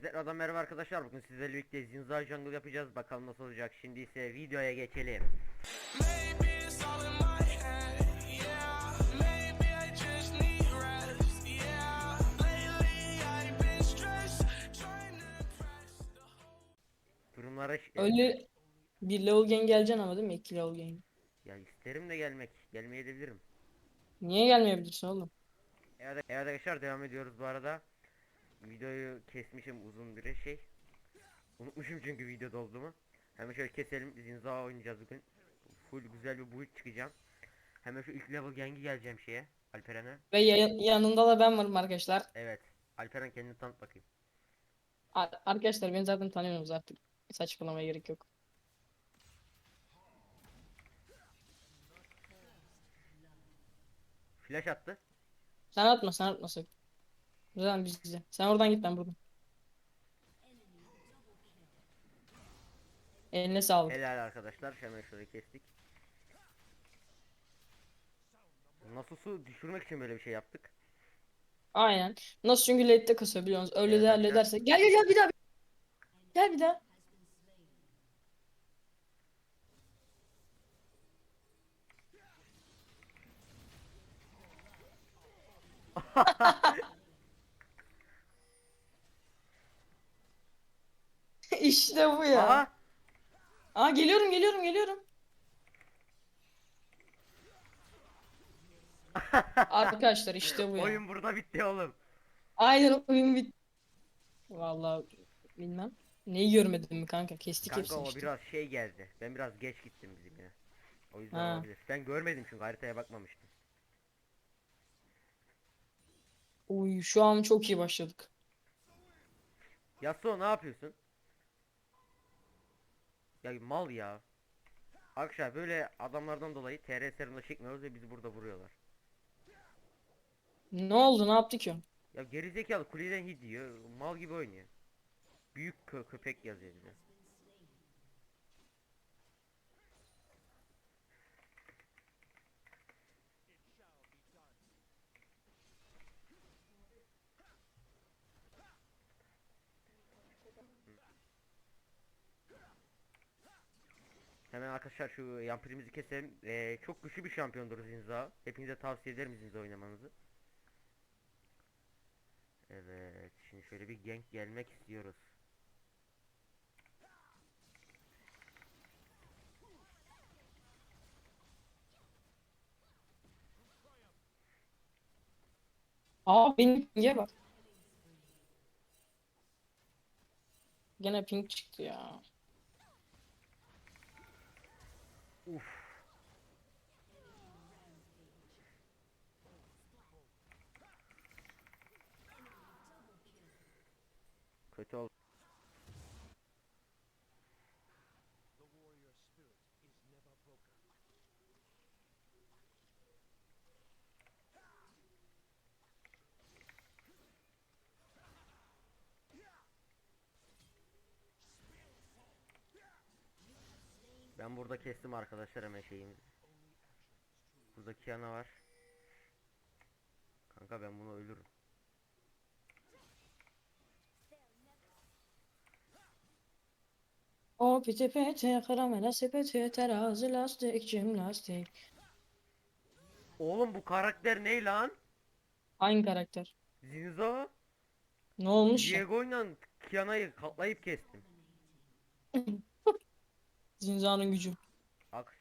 Tekrardan merhaba arkadaşlar. Bugün sizlerle birlikte Zinza Jungle yapacağız. Bakalım nasıl olacak. Şimdi ise videoya geçelim. Durumlara Öyle bir level gain geleceksin ama değil mi? İki level gain. ya isterim de gelmek. Gelmeyebilirim. Niye gelmeyebilirsin oğlum? Evet, evet arkadaşlar devam ediyoruz bu arada. Videoyu kesmişim uzun bir şey. Unutmuşum çünkü videoda olduğumu. Hemen şöyle keselim. Zinza oynayacağız bugün. Full güzel bir build çıkacağım. Hemen şu ilk level gengi geleceğim şeye. Alperen'e. Ve ya- yanında da ben varım arkadaşlar. Evet. Alperen kendini tanıt bakayım. Ar- arkadaşlar beni zaten tanıyorsunuz artık. Saçmalamaya gerek yok. Flash attı. Sen atma sen atma sakın. Zaten bizde. Sen oradan git ben buradan. Eline sağlık. Helal arkadaşlar. Hemen şöyle kestik. Nasus'u düşürmek için böyle bir şey yaptık. Aynen. Nasıl çünkü late'de kasıyor biliyorsunuz. Öyle Evet de arkadaşlar. halledersek. Gel gel gel bir daha. Gel bir daha. İşte bu ya. Aha! Aa geliyorum geliyorum geliyorum. Arkadaşlar işte bu ya. Oyun burada bitti oğlum. Aynen oyun bit. Vallahi bilmem. Neyi görmedin mi kanka? Kestik Kanka hepsini o işte. biraz şey geldi. Ben biraz geç gittim bizim yine. O yüzden Ha. olabilir. Ben görmedim çünkü haritaya bakmamıştım. Uy şu an çok iyi başladık. Yasuo ne yapıyorsun? Ya mal ya. Arkadaşlar böyle adamlardan dolayı TR serverında çekmiyoruz ve bizi burada vuruyorlar. Ne oldu? Ne yaptı ki? Ya gerizekalı kuleden hit diyor. Mal gibi oynuyor. Büyük kö- köpek yazıyor bize. Arkadaşlar şu yampirimizi keselim. Ee, çok güçlü bir şampiyondur Zinza. Hepinize tavsiye ederim Zinza oynamanızı. Evet, şimdi şöyle bir gank gelmek istiyoruz. Aa benim ping'e bak. Gene ping çıktı ya. Ben burada kestim arkadaşlar hemen şeyimizi. Burada Kiana var. Kanka ben bunu ölürüm. O piti piti karamela sepeti terazi lastik cimnastik. Oğlum bu karakter ne lan? Hangi karakter? Zinzo? Ne olmuş? Diego'yla Kiana'yı katlayıp kestim. Zinza'nın gücü. Ak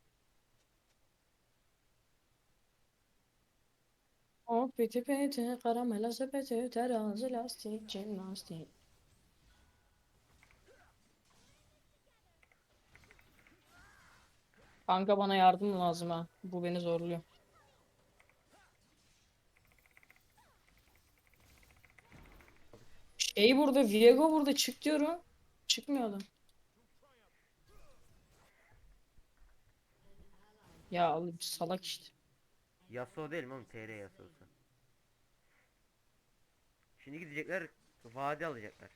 O piti piti karamela sepeti terazi lastik cimnastik. Kanka bana yardım lazım ha. Bu beni zorluyor. Şey burada, Viego burada çık diyorum. Çıkmıyor adam. Ya abi salak işte. Yasuo değil mi oğlum? TR Yasuo'su. Şimdi gidecekler vade alacaklar.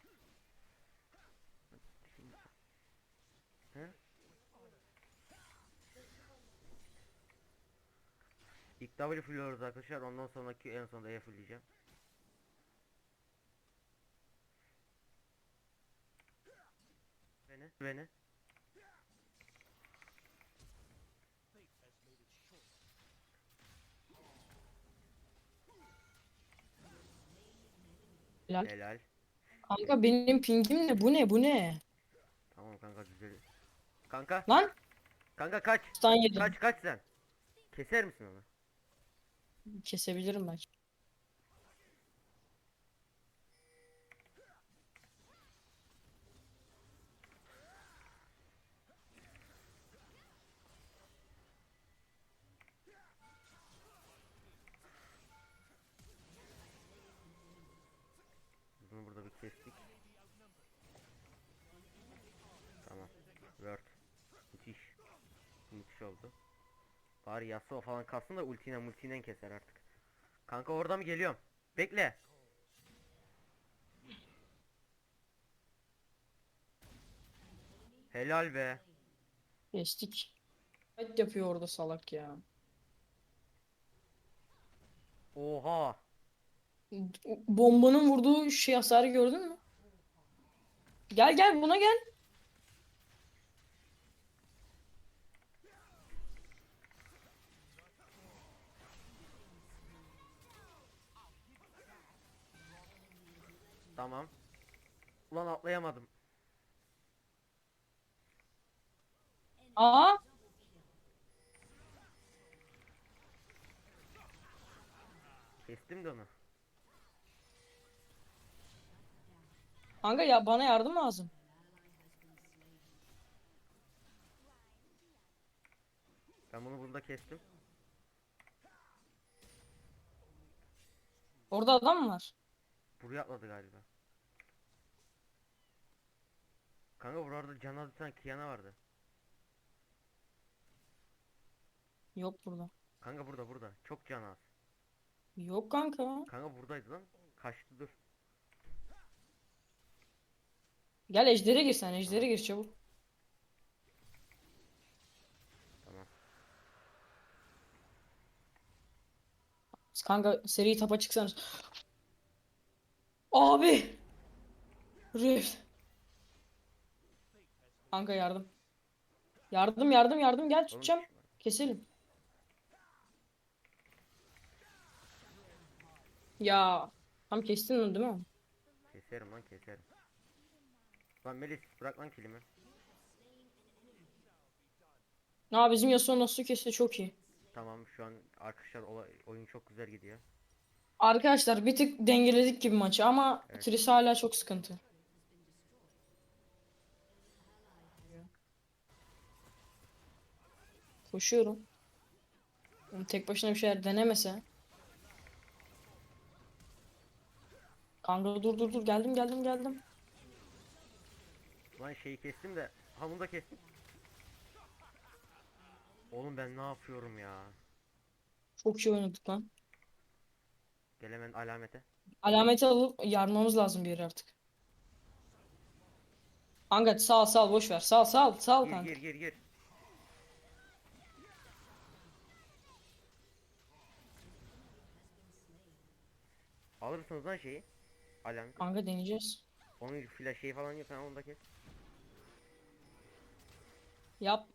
İlk W fulluyoruz arkadaşlar. Ondan sonraki en sonunda E fullleyeceğim. beni. Beni. Helal. Helal. Kanka benim pingim ne? Bu ne? Bu ne? Tamam kanka düzeli. Kanka. Lan Kanka kaç. stun yedim. Kaç kaç sen. Keser misin onu? Kesebilirim belki. Kestik. Tamam. Word. Müthiş. Müthiş oldu. Bari Yasuo falan kalsın da ultine multinen keser artık. Kanka orada mı geliyorum? Bekle. Helal be. Geçtik. Fight yapıyor orada salak ya. Oha. Bombanın vurduğu şey hasarı gördün mü? Gel gel buna gel. Tamam. Ulan atlayamadım. Aa Kestim de onu. Kanka ya bana yardım lazım. Ben bunu burada kestim. Orada adam mı var? Buraya atladı galiba. Kanka burada can bir tane Kiana vardı. Yok burada. Kanka burada burada. Çok can az. Yok kanka. Kanka buradaydı lan. Kaçtı dur. Gel ejdere gir sen ejdere gir çabuk. Tamam. Kanka seri tapa çıksanız. Abi. Rift. Kanka yardım. Yardım yardım yardım gel tutacağım. Keselim. Ya. Tam kestin onu değil mi? Keserim lan keserim. Lan Melis bırak lan kilimi. Aa bizim Yasuo nasıl kesti çok iyi. Tamam şu an arkadaşlar olay, oyun çok güzel gidiyor. Arkadaşlar bir tık dengeledik gibi maçı ama Evet. Tris hala çok sıkıntı. Koşuyorum. Oğlum Tek başına bir şeyler denemese. Kanka dur dur dur geldim geldim geldim. Lan şeyi kestim de ha bunu da kestim. Oğlum ben ne yapıyorum ya? Çok iyi oynadık lan. Gel hemen alamete. Alameti alıp yarmamız lazım bir yere artık. Kanka sal sal boş ver. Sal sal sal Gir kanka. gir gir gir. Alırsınız lan şeyi. Alamet. Kanka deneyeceğiz. Onun flash şeyi falan yok. Sen onu da kes. Yap.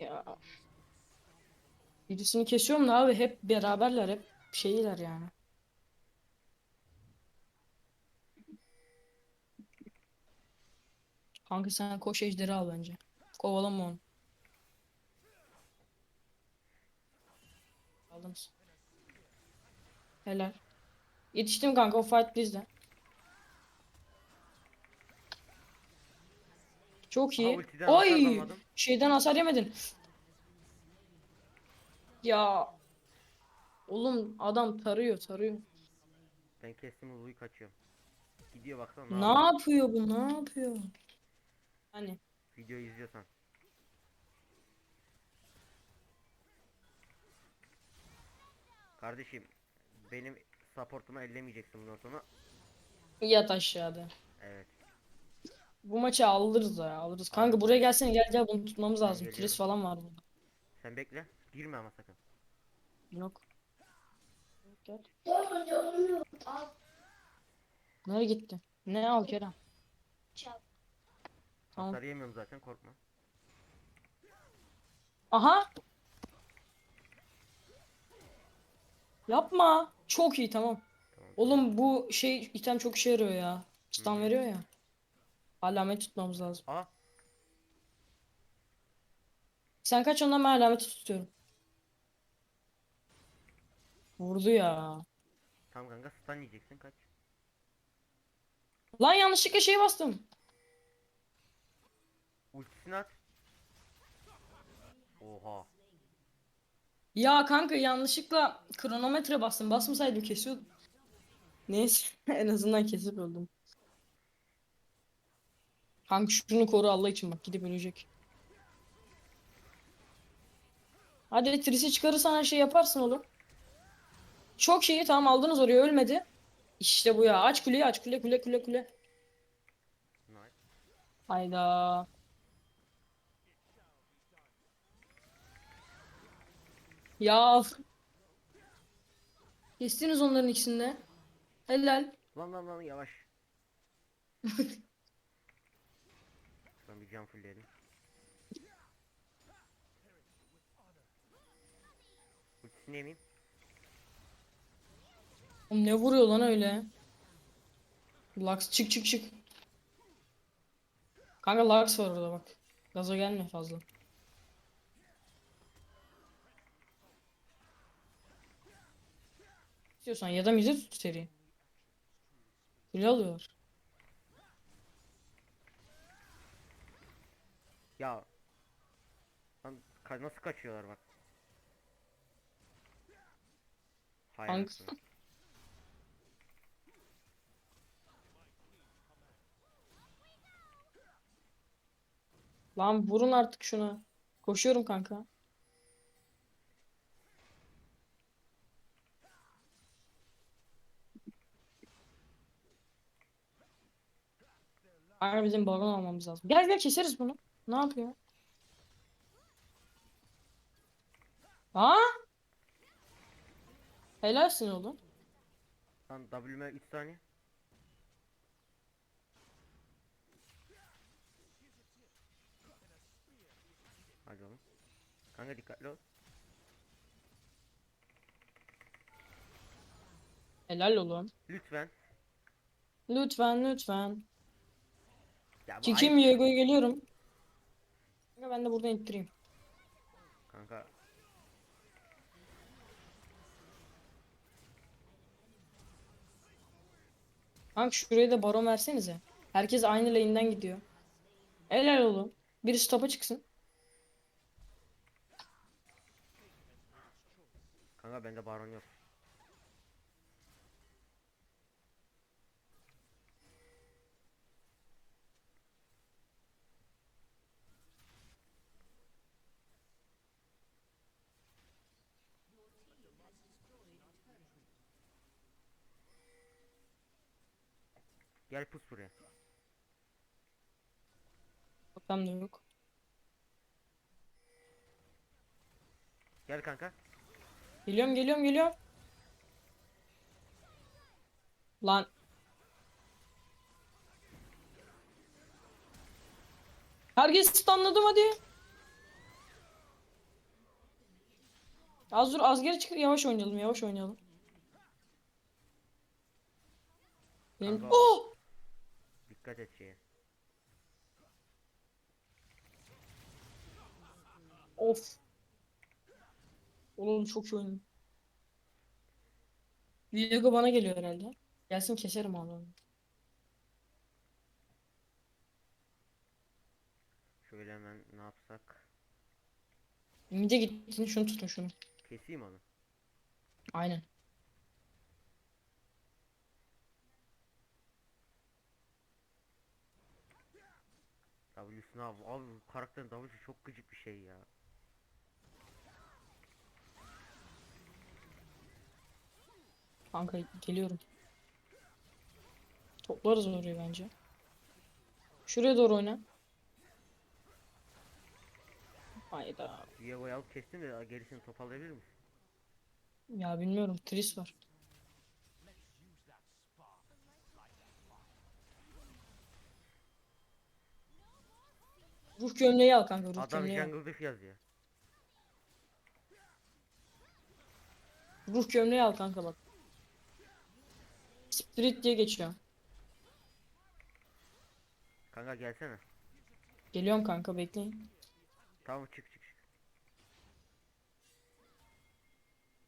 Ya. Birisini kesiyorum da abi hep beraberler hep şeyler yani. Kanka sen koş ejderi al bence. Kovalama onu. Aldınız. Helal. Yetiştim kanka o fight bizde. Çok iyi. ultiden hasar Oy! Şeyden hasar yemedin. Ya. Oğlum adam tarıyor tarıyor. Ben kestim Lulu'yu kaçıyorum. Gidiyor baksana. Ne yapıyor? yapıyor bu? Ne yapıyor? Hani Videoyu izliyorsan. Kardeşim benim supportumu ellemeyeceksin bundan sonra. yat aşağıda. Evet. Bu maçı alırız ya alırız. Kanka buraya gelsene gel gel bunu tutmamız lazım. geliyorum. Tris falan var burada. Sen bekle. Girme ama sakın. Yok. Gel. Nereye gitti? Ne al Kerem? Tamam. Hasar yemiyorum zaten korkma. Aha. Yapma. Çok iyi tamam. Tamam. Oğlum bu şey item çok işe yarıyor ya. Stun veriyor ya. Alamet tutmamız lazım. Aa Sen kaç ondan ben alameti tutuyorum. Vurdu ya. tamam kanka stun yiyeceksin kaç. Lan yanlışlıkla şey bastım. Ultisini at. Oha. Ya kanka yanlışlıkla kronometre bastım. Basmasaydım kesiyordum. Neyse en azından kesip öldüm. Kanka şunu koru Allah için bak gidip ölecek. Hadi Tris'i çıkarırsan her şey yaparsın oğlum. Çok iyi tamam aldınız oraya ölmedi. İşte bu ya aç kuleyi aç kule kule kule kule. Hayda. Ya. Kestiniz onların ikisini de. Helal. Lan lan lan yavaş. can fullleyelim. Ultisini yemeyeyim. Ne vuruyor lan öyle? Lux çık çık çık. Kanka Lux var orada bak. Gaza gelme fazla. İstiyorsan ya da mize tut seri. Kule alıyor. Ya. Lan ka- nasıl kaçıyorlar bak. Hay Kanka. anasını. Lan vurun artık şuna. Koşuyorum kanka. Kanka bizim baron almamız lazım. Gel gel keseriz bunu. Ne yapıyor? Aa? Helalsin oğlum. Lan W'me 3 saniye. Hadi oğlum. Kanka dikkatli ol. Helal oğlum. Lütfen. Lütfen lütfen. Ya bu ayıp. Diego'ya geliyorum. Kanka ben de buradan ittireyim. Kanka. Kanka şuraya da baron versenize. Herkes aynı lane'den gidiyor. Helal oğlum. Biri stop'a çıksın. Kanka bende baron yok. Gel pus buraya. Bakalım da yok. Gel kanka. Geliyorum geliyorum geliyorum. Lan. Herkes stunladım hadi. Az dur az geri çık yavaş oynayalım yavaş oynayalım. Benim... Kanka. Oh! Dikkat et şeye. Of. Oğlum çok iyi oynadım. Viego bana geliyor herhalde. Gelsin keserim abi. onu. Şöyle hemen ne yapsak? Mide gittin şunu tutun şunu. Keseyim onu. Aynen. W'sunu abi. Abi bu karakterin W'su çok gıcık bir şey ya. Kanka geliyorum. Toplarız orayı bence. Şuraya doğru oyna. Hayda. Diego'yu alıp kestim de gerisini toparlayabilir misin? Ya bilmiyorum. Tris var. Ruh gömleği al kanka ruh Adam gömleği al. jungle yazıyor. Ruh gömleği al kanka bak. Spirit diye geçiyor. Kanka gelsene. Geliyorum kanka bekleyin. Tamam çık çık çık.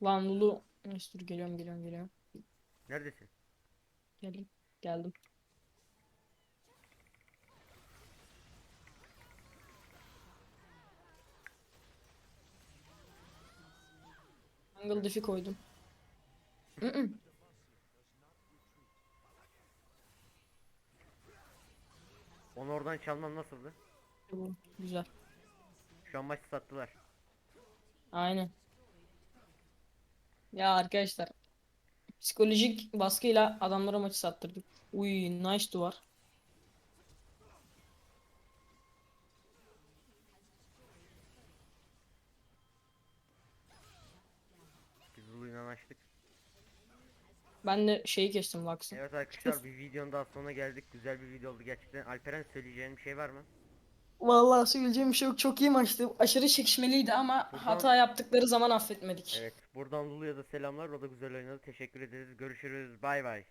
Lan Lulu. Neyse dur geliyorum geliyorum geliyorum. Neredesin? Geldim. Geldim. Jungle diff'i koydum. Mm-mm. Onu oradan çalmam nasıldı? Bu güzel. Şu an maçı sattılar. Aynen. Ya arkadaşlar. Psikolojik baskıyla adamlara maçı sattırdık. Uy nice duvar. Ben de şeyi kestim Lux'ı. Evet arkadaşlar bir videonun daha sonuna geldik. Güzel bir video oldu gerçekten. Alperen söyleyeceğin bir şey var mı? Vallahi söyleyeceğim bir şey yok. Çok iyi maçtı. Aşırı çekişmeliydi ama Buradan- hata yaptıkları zaman affetmedik. Evet. Buradan Lulu'ya da selamlar. O da güzel oynadı. Teşekkür ederiz. Görüşürüz. Bay bay.